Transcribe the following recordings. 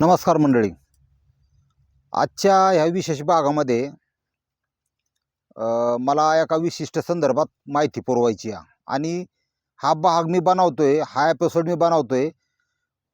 नमस्कार मंडळी. आजच्या ह्या विशेष भागामध्ये मला एका विशिष्ट संदर्भात माहिती पुरवायची आहे. आणि हा भाग मी बनवतो आहे हा एपिसोड मी बनवतो आहे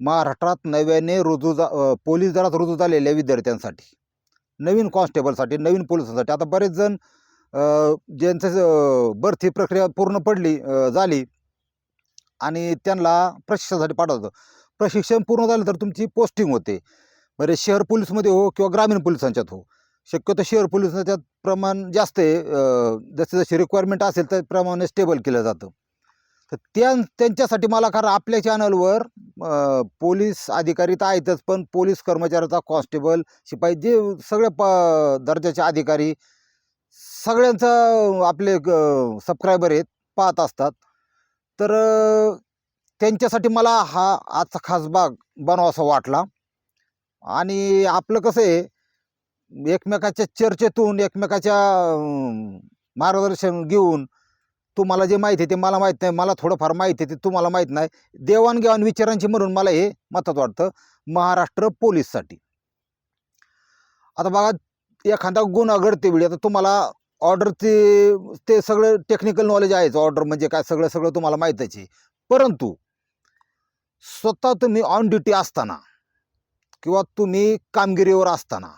महाराष्ट्रात नव्याने रुजू जा पोलीस दलात रुजू झालेल्या विद्यार्थ्यांसाठी. नवीन कॉन्स्टेबलसाठी नवीन पोलिसांसाठी. आता बरेच जण ज्यांचं भरती प्रक्रिया पूर्ण पडली झाली आणि त्यांना प्रशिक्षणासाठी पाठवतो. प्रशिक्षण पूर्ण झालं तर तुमची पोस्टिंग होते. म्हणजे शहर पोलीसमध्ये हो किंवा ग्रामीण पोलिसांच्यात हो. शक्यतो शहर पोलिसांच्यात प्रमाण जास्त आहे. अं, जसे जशी रिक्वायरमेंट असेल त्याप्रमाणे स्टेबल केलं जातं. तर त्या त्यांच्यासाठी मला कारण आपल्या चॅनलवर पोलीस अधिकारी तर आहेतच पण पोलीस कर्मचाऱ्याचा कॉन्स्टेबल शिपाई जे सगळ्या प दर्जाचे अधिकारी सगळ्यांचं आपले सबस्क्रायबर आहेत पाहत असतात. तर त्यांच्यासाठी मला हा आजचा खास भाग बनवासा वाटला. आणि आपलं कसं आहे एकमेकाच्या चर्चेतून एकमेकाच्या मार्गदर्शन घेऊन तुम्हाला जे माहिती आहे ते मला माहीत नाही मला थोडंफार माहिती आहे ते तुम्हाला माहीत नाही. देवाणघेवाण विचारांची म्हणून मला हे मतात वाटतं महाराष्ट्र पोलीससाठी. आता बघा एखादा गुन्हा घडते वेळी आता तुम्हाला ऑर्डर ते सगळं टेक्निकल नॉलेज आहेच. ऑर्डर म्हणजे काय सगळं सगळं तुम्हाला माहीतच आहे. परंतु स्वतः तुम्ही ऑन ड्युटी असताना किंवा तुम्ही कामगिरीवर असताना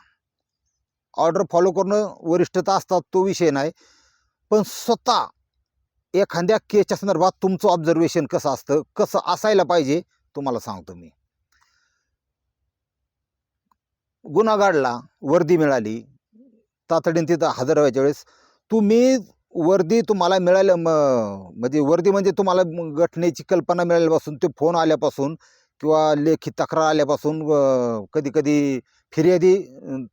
ऑर्डर फॉलो करणं वरिष्ठता असतात तो विषय नाही. पण स्वतः एखाद्या केसच्या संदर्भात तुमचं ऑब्झर्वेशन कसं असतं कसं असायला पाहिजे तुम्हाला सांगतो मी. गुन्हा घडला वर्दी मिळाली. तातडीने तिथं हजर व्हायच्या वेळेस तुम्ही वर्दी तुम्हाला मिळाल्या म- म्हणजे वर्दी म्हणजे तुम्हाला घटनेची कल्पना मिळाल्यापासून ते फोन आल्यापासून किंवा लेखी तक्रार आल्यापासून कधी कधी फिर्यादी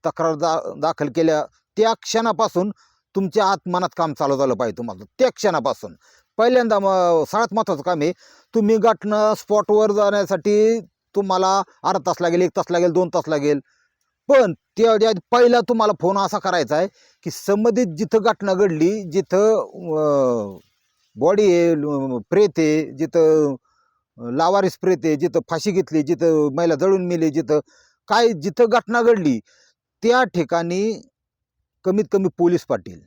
तक्रार दा दाखल केल्या त्या क्षणापासून तुमच्या आत मनात काम चालू झालं पाहिजे तुम्हाला त्या क्षणापासून. पहिल्यांदा मग सगळ्यात महत्त्वाचं काम आहे तुम्ही घटना स्पॉटवर जाण्यासाठी तुम्हाला अर्धा तास लागेल एक तास लागेल दोन तास लागेल. पण त्या पहिला तुम्हाला फोन असा करायचा आहे की संबंधित जिथं घटना घडली जिथं बॉडी आहे प्रेत आहे जिथं लावारीस प्रेत आहे जिथं फाशी घेतली जिथं महिला जळून मेली जिथं काय जिथं घटना घडली त्या ठिकाणी कमीत कमी पोलीस पाटील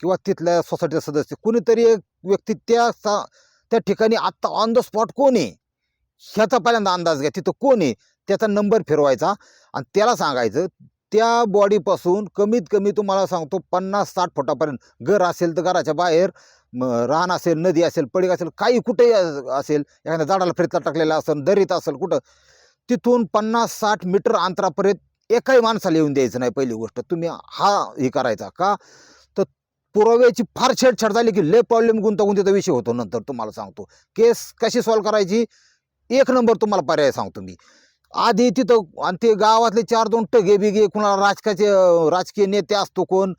किंवा तिथल्या सोसायटीचा सदस्य कुणीतरी एक व्यक्ती त्या सा त्या ठिकाणी आत्ता ऑन द स्पॉट कोण आहे? ह्याचा पहिल्यांदा अंदाज घ्या तिथं कोण आहे? त्याचा नंबर फिरवायचा आणि त्याला सांगायचं त्या बॉडीपासून कमीत कमी तुम्हाला सांगतो पन्नास साठ फुटापर्यंत. घर असेल तर घराच्या बाहेर रान असेल नदी असेल पडीक असेल काही कुठेही असेल एखाद्या झाडाला फिरता टाकलेला असेल दरीत असेल कुठं तिथून पन्नास साठ मीटर अंतरापर्यंत एकाही माणसाला येऊन द्यायचं नाही पहिली गोष्ट. तुम्ही हा हे करायचा का? तर पुराव्याची फार छेडछाड झाली की लय प्रॉब्लेम गुंतागुंतीचा विषय होतो नंतर तुम्हाला सांगतो. केस कशी सॉल्व्ह करायची? एक नंबर तुम्हाला पर्याय सांगतो मी. आधी तिथं आणि ते गावातले चार दोन टगे बिगे कुणाला राजकाचे राजकीय नेते असतो कोण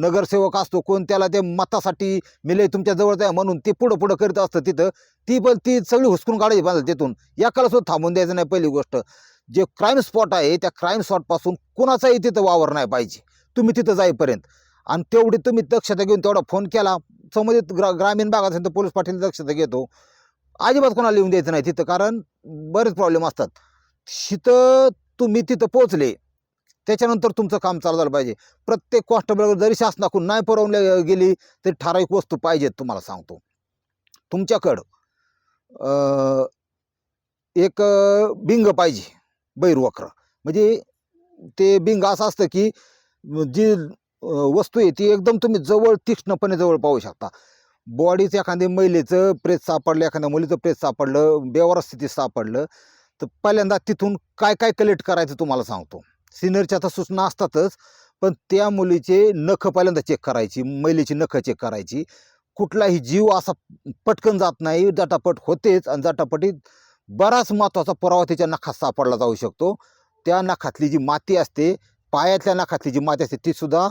नगरसेवक असतो कोण त्याला ते मतासाठी मिले तुमच्या जवळच आहे म्हणून ते पुढं पुढं करीत असतं तिथं. ती पण ती सगळी हुसकून काढायची बाजूला तिथून. एकाला सुद्धा थांबून द्यायचं नाही पहिली गोष्ट. जे क्राईम स्पॉट आहे त्या क्राईम स्पॉटपासून कुणाचाही तिथं वावर नाही पाहिजे. तुम्ही तिथं जाईपर्यंत. आणि तेवढी तुम्ही दक्षता घेऊन तेवढा फोन केला संबंधित ग्रा ग्रामीण भागात असेल तर पोलीस पाटील दक्षता घेतो. अजिबात कोणाला लिहून द्यायचं नाही तिथं कारण बरेच प्रॉब्लेम असतात. तिथं तुम्ही तिथं पोचले त्याच्यानंतर तुमचं काम चालू झालं पाहिजे. प्रत्येक कॉन्स्टेबल जरी शासनाकडून नाही पुरवल्या गेली तरी ठराविक वस्तू पाहिजेत तुम्हाला सांगतो. तुमच्याकडं एक बिंग पाहिजे बैरवक्र म्हणजे ते बिंग असं असतं की जी वस्तू आहे ती एकदम तुम्ही जवळ तीक्ष्णपणे जवळ पाहू शकता. बॉडीचं एखाद्या महिलेचं प्रेत सापडलं एखाद्या मुलीचं प्रेत सापडलं बेवार स्थितीत सापडलं तर पहिल्यांदा तिथून काय काय कलेक्ट करायचं तुम्हाला सांगतो. सिनियरच्या तर सूचना असतातच पण त्या मुलीचे नखं पहिल्यांदा चेक करायची महिलेची नखं चेक करायची. कुठलाही जीव असा पटकन जात नाही जटापट होतेच आणि जटापटीत बराच महत्त्वाचा पुरावा त्याच्या नखात सापडला जाऊ शकतो. त्या नखातली जी माती असते पायातल्या नखातली जी माती असते तीसुद्धा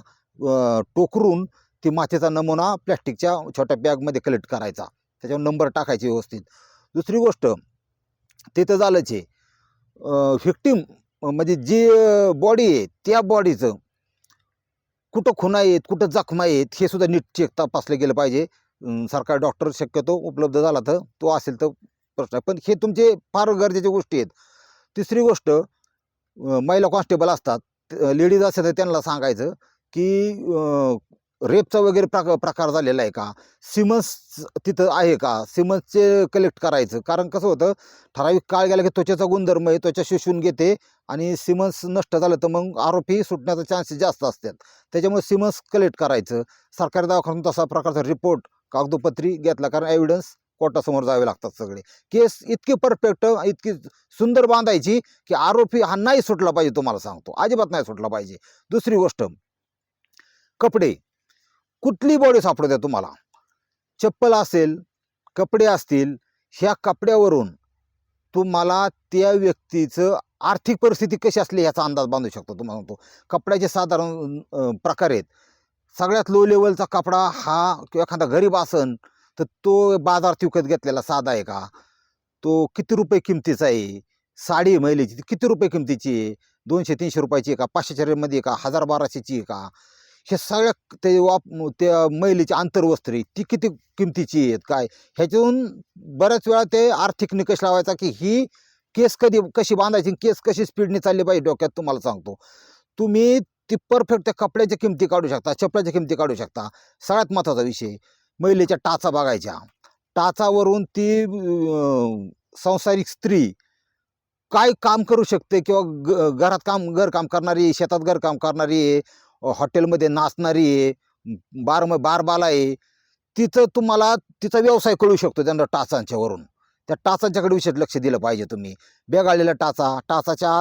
टोकरून ती मातीचा नमुना प्लॅस्टिकच्या छोट्या बॅगमध्ये कलेक्ट करायचा. त्याच्यावर नंबर टाकायचे व्यवस्थित. दुसरी गोष्ट तिथं झालंच आहे. व्हिक्टीम म्हणजे जी बॉडी आहे त्या बॉडीचं कुठं खुणा आहेत कुठं जखमा आहेत हे सुद्धा नीट चेक तपासलं गेलं पाहिजे. सरकार डॉक्टर शक्यतो उपलब्ध झाला तर तो असेल तर प्रश्न. पण हे तुमचे फार गरजेच्या गोष्टी आहेत. तिसरी गोष्ट महिला कॉन्स्टेबल असतात. लेडीज असेल तर त्यांना सांगायचं की रेपचा वगैरे प्रा प्रकार झालेला आहे का? सिमन्स तिथं आहे का? सिमन्सचे कलेक्ट करायचं. कारण कसं होतं ठराविक काळ गेला की त्वचेचा गुणधर्म आहे त्वचा शोषून घेते आणि सिमन्स नष्ट झालं तर मग आरोपी सुटण्याचा चान्सेस जास्त असतात. त्याच्यामुळे सिमन्स कलेक्ट करायचं. सरकारी दवाखान्यातून तसा प्रकारचा रिपोर्ट कागदोपत्री घेतला. कारण एव्हिडन्स कोर्टासमोर जावे लागतात सगळे. केस इतकी परफेक्ट इतकी सुंदर बांधायची की आरोपी हा नाही सुटला पाहिजे तुम्हाला सांगतो. अजिबात नाही सुटला पाहिजे. दुसरी गोष्ट कपडे. कुठली बॉडी सापडू द्या तुम्हाला? चप्पल असेल कपडे असतील ह्या कपड्यावरून तुम्हाला त्या व्यक्तीचं आर्थिक परिस्थिती कशी असली याचा अंदाज बांधू शकतो तुम्हाला सांगतो. कपड्याचे साधारण प्रकार आहेत. सगळ्यात लो लेवलचा कपडा हा किंवा एखादा गरीब आसन तर तो बाजारात विकत घेतलेला साधा आहे का? तो किती रुपये किमतीचा आहे? साडी महिलेची किती रुपये किमतीची आहे? दोनशे तीनशे रुपयाची आहे का? पाचशे चारमध्ये आहे का? हजार बाराशेची आहे का? हे सगळ्या ते वाप त्या महिलेची आंतरवस्त्रे ती किती किमतीची आहेत काय? ह्याच्यातून बऱ्याच वेळा ते आर्थिक निकष लावायचा की ही केस कधी कशी बांधायची केस कशी स्पीडने चालली पाहिजे डोक्यात तुम्हाला सांगतो. तुम्ही ती परफेक्ट त्या कपड्याच्या किमती काढू शकता चपल्याच्या किमती काढू शकता. सगळ्यात महत्त्वाचा विषय महिलेच्या टाचा बघायच्या. टाचावरून ती संसारिक स्त्री काय काम करू शकते किंवा ग घरात काम घरकाम करणारी शेतात घरकाम करणारी आहे हॉटेलमध्ये नाचणारी आहे बार बारबाला आहे. तिथं तुम्हाला तिचा व्यवसाय कळू शकतो त्यांना टाचांच्यावरून त्या टाचांच्याकडे विशेष लक्ष दिलं पाहिजे तुम्ही. बेगाळलेला टाचा टाचाच्या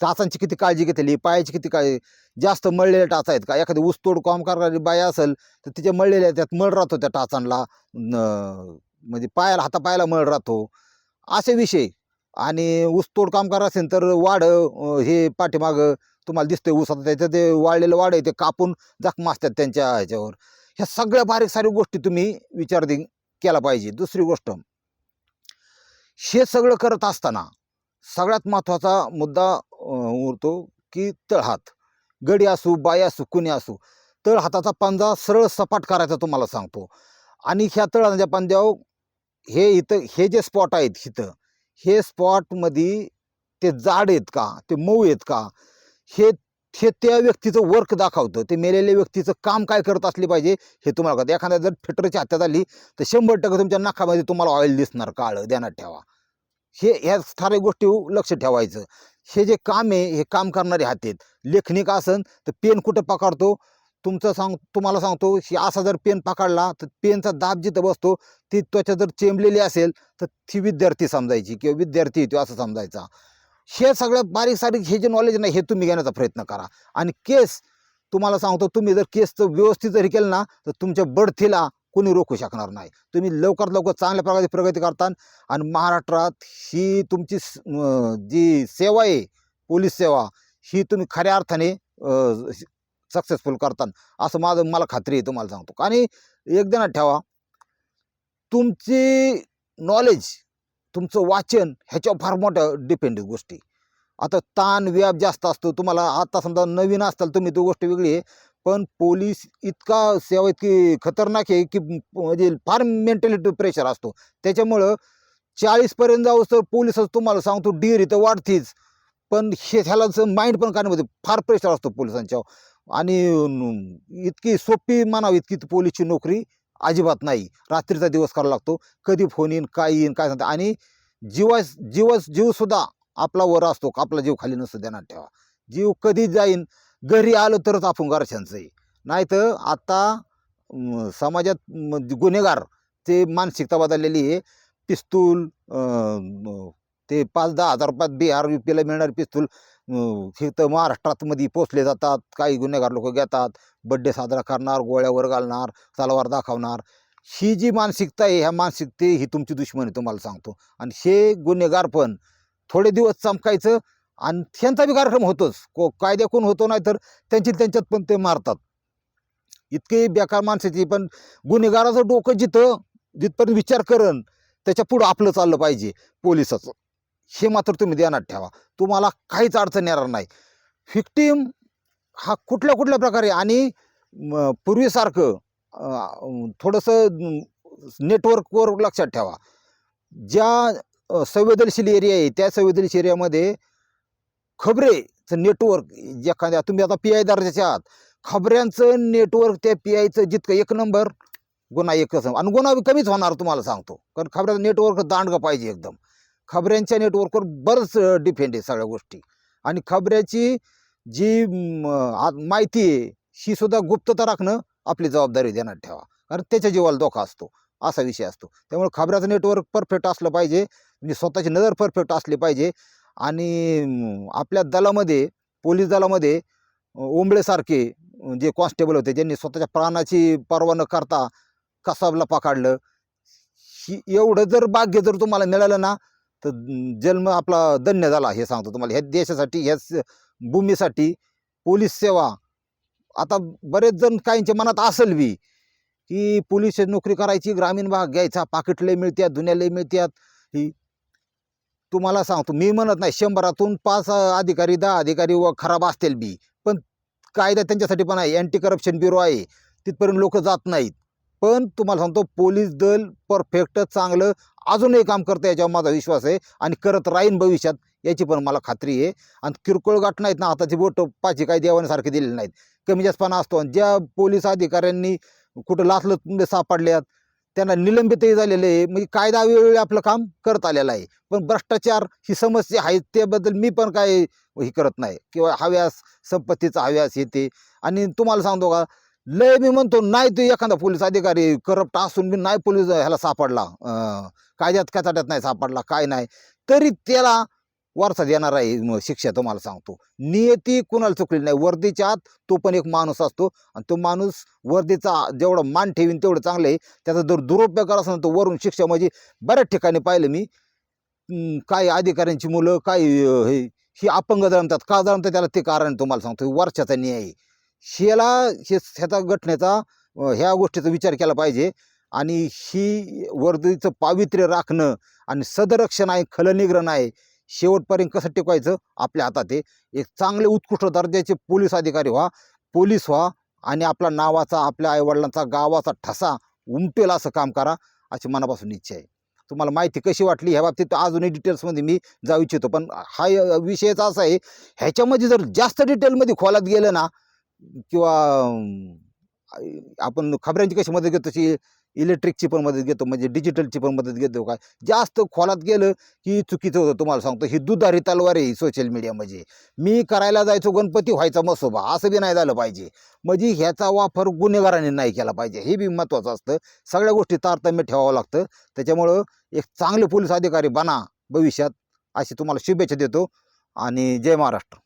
टाचांची किती काळजी घेतली पायाची किती काळजी जास्त मळलेल्या टाचा आहेत का? एखादी ऊसतोड काम करणारी बाई असेल तर तिच्या मळलेल्या त्यात मळ राहतो त्या टाचांना. म्हणजे पायाला हातापायाला मळ राहतो. असे विषय. आणि ऊसतोड काम करा असेल तर वाढ हे पाठीमागं तुम्हाला दिसतंय ऊसात त्याचं ते वाळलेलं वाढ आहे ते कापून जखमा असतात त्यांच्या ह्याच्यावर. ह्या सगळ्या बारीक सारी गोष्टी तुम्ही विचार दे केला पाहिजे. दुसरी गोष्ट हे सगळं करत असताना सगळ्यात महत्त्वाचा मुद्दा उरतो की तळहात गडी असू बाई असू कुणी असू तळहाताचा पंजा सरळ सपाट करायचा तुम्हाला सांगतो. आणि ह्या तळहाच्या पंजावर हे इथं हे जे स्पॉट आहेत इथं हे स्पॉटमध्ये ते जाड आहेत का ते मऊ आहेत का हे हे त्या व्यक्तीचं वर्क दाखवतं. ते मेलेल्या व्यक्तीचं काम काय करत असले पाहिजे हे तुम्हाला कळतं. एखाद्या जर फिटरच्या हत्यात झाली तर शंभर टक्के तुमच्या नाकामध्ये तुम्हाला ऑइल दिसणार काळं. ध्यानात ठेवा. हे ह्या साऱ्या गोष्टी लक्ष ठेवायचं. हे जे काम आहे हे काम करणारे हात आहेत लेखनिक असन तर पेन कुठं पकडतो? तुमचं सांग तुम्हाला सांगतो हे असा जर पेन पकडला तर पेनचा दाब जिथं बसतो ती त्वचा जर चेंबलेली असेल तर ती विद्यार्थी समजायची किंवा विद्यार्थी येतो असं समजायचा. हे सगळं बारीक सारीक हे जे नॉलेज नाही हे तुम्ही घेण्याचा प्रयत्न करा. आणि केस तुम्हाला सांगतो तुम्ही जर केसचं व्यवस्थित जरी केलं ना तर तुमच्या बढतीला कोणी रोखू शकणार नाही. तुम्ही लवकरात लवकर चांगल्या प्रकारे प्रगती करता आणि महाराष्ट्रात ही तुमची स- जी सेवा आहे पोलीस सेवा ही तुम्ही खऱ्या अर्थाने सक्सेसफुल करता असं माझं मला खात्री आहे तुम्हाला सांगतो. आणि एक ठेवा तुमची नॉलेज तुमचं वाचन ह्याच्यावर फार मोठं डिपेंड गोष्टी. आता ताण व्याप जास्त असतो. तुम्हाला आता समजा नवीन असताल तुम्ही तो गोष्ट वेगळी आहे. पण पोलीस इतका सेवा इतकी खतरनाक आहे की म्हणजे फार मेंटॅलिटी प्रेशर असतो. त्याच्यामुळं चाळीसपर्यंत जाऊ तर पोलिसच तुम्हाला सांगतो डिअर इथं वाढतीच. पण हे ह्याला माइंड पण करण्यामध्ये फार प्रेशर असतो पोलिसांच्यावर. आणि इतकी सोपी म्हणावी इतकी पोलीसची नोकरी. अजिबात नाही. रात्रीचा दिवस करावा लागतो. कधी फोन येईन काय येईन काय सांगता. आणि जीवा जीवस जीवसुद्धा आपला वर असतो. आपला जीव खाली नसतो ध्यानात ठेवा जीव कधी जाईन घरी आलो तरच आपण घरच्यांचं आहे. नाही तर आत्ता समाजात म, गुन्हेगार ते मानसिकता बदललेली आहे. पिस्तूल ते पाच दहा हजार रुपयात बिहार यू पीला मिळणारे पिस्तूल अं, हे तर पोचले जातात. काही गुन्हेगार लोक घेतात. बड्डे साजरा करणार गोळ्यावर घालणार तलवार दाखवणार. ही जी मानसिकता आहे ह्या मानसिकते ही तुमची दुश्मनी तुम्हाला सांगतो. आणि हे गुन्हेगार पण थोडे दिवस चमकायचं आणि त्यांचा बी कार्यक्रम होतोच. को कायद्याकून होतो नाही तर त्यांची त्यांच्यात पण ते मारतात. इतके बेकार माणसाची पण गुन्हेगाराचं डोकं जिथं जिथपर्यंत विचार करण त्याच्या पुढं आपलं चाललं पाहिजे पोलिसाचं. हे मात्र तुम्ही ध्यानात ठेवा. तुम्हाला काहीच अडचण येणार नाही. व्हिक्टीम हा कुठल्या कुठल्या प्रकारे आणि पूर्वीसारखं थोडंसं नेटवर्कवर लक्षात ठेवा. ज्या संवेदनशील एरिया आहे त्या संवेदनशील एरियामध्ये खबरेचं नेटवर्क एखाद्या तुम्ही आता पी आय दर्जाचे आहात. खबऱ्यांचं नेटवर्क त्या पी आयचं जितकं एक नंबर गुन्हा एकच आणि गुन्हा कमीच होणार तुम्हाला सांगतो. कारण खबऱ्याचं नेटवर्क दांडगं पाहिजे एकदम. खबऱ्यांच्या नेटवर्कवर बरंच डिपेंड आहे सगळ्या गोष्टी. आणि खबऱ्याची जी आ- माहिती आहे ही सुद्धा गुप्तता राखणं आपली जबाबदारी देण्यात ठेवा. कारण त्याच्या जीवाला धोका असतो. असा विषय असतो. त्यामुळे खबऱ्याचं नेटवर्क परफेक्ट असलं पाहिजे. म्हणजे स्वतःची नजर परफेक्ट असली पाहिजे. आणि आपल्या दलामध्ये पोलीस दलामध्ये ओंबळेसारखे जे कॉन्स्टेबल होते ज्यांनी स्वतःच्या प्राणाची पर्वा न करता कसाबला पकडलं ही एवढं जर भाग्य जर तुम्हाला मिळालं ना तर जन्म आपला धन्य झाला हे सांगतो तुम्हाला. ह्या देशासाठी ह्याच भूमीसाठी पोलीस सेवा. आता बरेच जण काहींच्या मनात असेल बी की पोलीस नोकरी करायची ग्रामीण भाग घ्यायचा पाकिट लय मिळत्यात धुण्या लय मिळत्यात. ही तुम्हाला सांगतो मी म्हणत नाही शंभरातून पाच अधिकारी दहा अधिकारी व खराब असतील बी. पण कायदा त्यांच्यासाठी पण आहे अँटी करप्शन ब्युरो आहे. तिथपर्यंत लोक जात नाहीत. पण तुम्हाला सांगतो पोलीस दल परफेक्ट चांगलं अजूनही काम करतं याच्यावर माझा विश्वास आहे. आणि करत राहीन भविष्यात याची पण मला खात्री आहे. आणि किरकोळ गाठ नाहीत ना हाताची बोट पाची काही देवाण्यासारखे दिलेले नाहीत. कमी जास्तपणा असतो. आणि ज्या पोलीस अधिकाऱ्यांनी कुठं लाचलं सापडल्यात त्यांना निलंबितही झालेलं आहे. म्हणजे कायदा वेळोवेळी आपलं काम करत आलेलं आहे. पण भ्रष्टाचार ही समस्या आहे त्याबद्दल मी पण काय हे करत नाही. किंवा हव्यास संपत्तीचा हव्यास येते. आणि तुम्हाला सांगतो का लय मी म्हणतो नाही तो एखादा पोलीस अधिकारी करप्ट असून मी नाही पोलीस ह्याला सापडला. कायद्यात कचाट्यात नाही सापडला काय नाही. तरी त्याला वारसा देणार आहे शिक्षा तुम्हाला सांगतो. नियती कुणाला चुकली नाही. वर्दीच्या आत तो पण एक माणूस असतो आणि तो माणूस वर्दीचा जेवढं मान ठेवीन तेवढं चांगलं आहे. त्याचा जर दुरुपयोग करत असेल तर वरून शिक्षा म्हणजे बऱ्याच ठिकाणी पाहिलं मी. काही अधिकाऱ्यांची मुलं काही हे ही अपंग जळमतात. का जळमतात त्याला ते कारण तुम्हाला सांगतो. वर्षाचा न्याय शेला हे ह्याचा घटनेचा ह्या गोष्टीचा विचार केला पाहिजे. आणि ही वर्दीचं पावित्र्य राखणं आणि सदरक्षण आहे खलनिग्रहण आहे शेवटपर्यंत कसं टिकवायचं? आपल्या हातात आहे. एक चांगले उत्कृष्ट दर्जाचे पोलीस अधिकारी व्हा पोलीस व्हा आणि आपला नावाचा आपल्या आईवडिलांचा गावाचा ठसा उमटेल असं काम करा अशी मनापासून इच्छा आहे. तुम्हाला माहिती कशी वाटली? ह्या बाबतीत अजूनही डिटेल्समध्ये मी जाऊ इच्छितो. पण हा विषयचा विषयच असा आहे. ह्याच्यामध्ये जर जास्त डिटेलमध्ये खोलात गेलं ना किंवा आपण खबऱ्यांची कशी मदत घेतो? तशी इलेक्ट्रिकची पण मदत घेतो म्हणजे डिजिटलची पण मदत घेतो काय जास्त खोलात गेलं की चुकीचं होतं तुम्हाला सांगतो. ही दुधारी तलवार आहे सोशल मीडिया म्हणजे मी करायला जायचो गणपती व्हायचा मसोबा. असं बी नाही झालं पाहिजे. म्हणजे ह्याचा वापर गुन्हेगारांनी नाही केला पाहिजे. हे बी महत्त्वाचं असतं. सगळ्या गोष्टी तारतम्य ठेवावं लागतं. त्याच्यामुळं एक चांगले पोलीस अधिकारी बना भविष्यात. अशी तुम्हाला शुभेच्छा देतो. आणि जय महाराष्ट्र.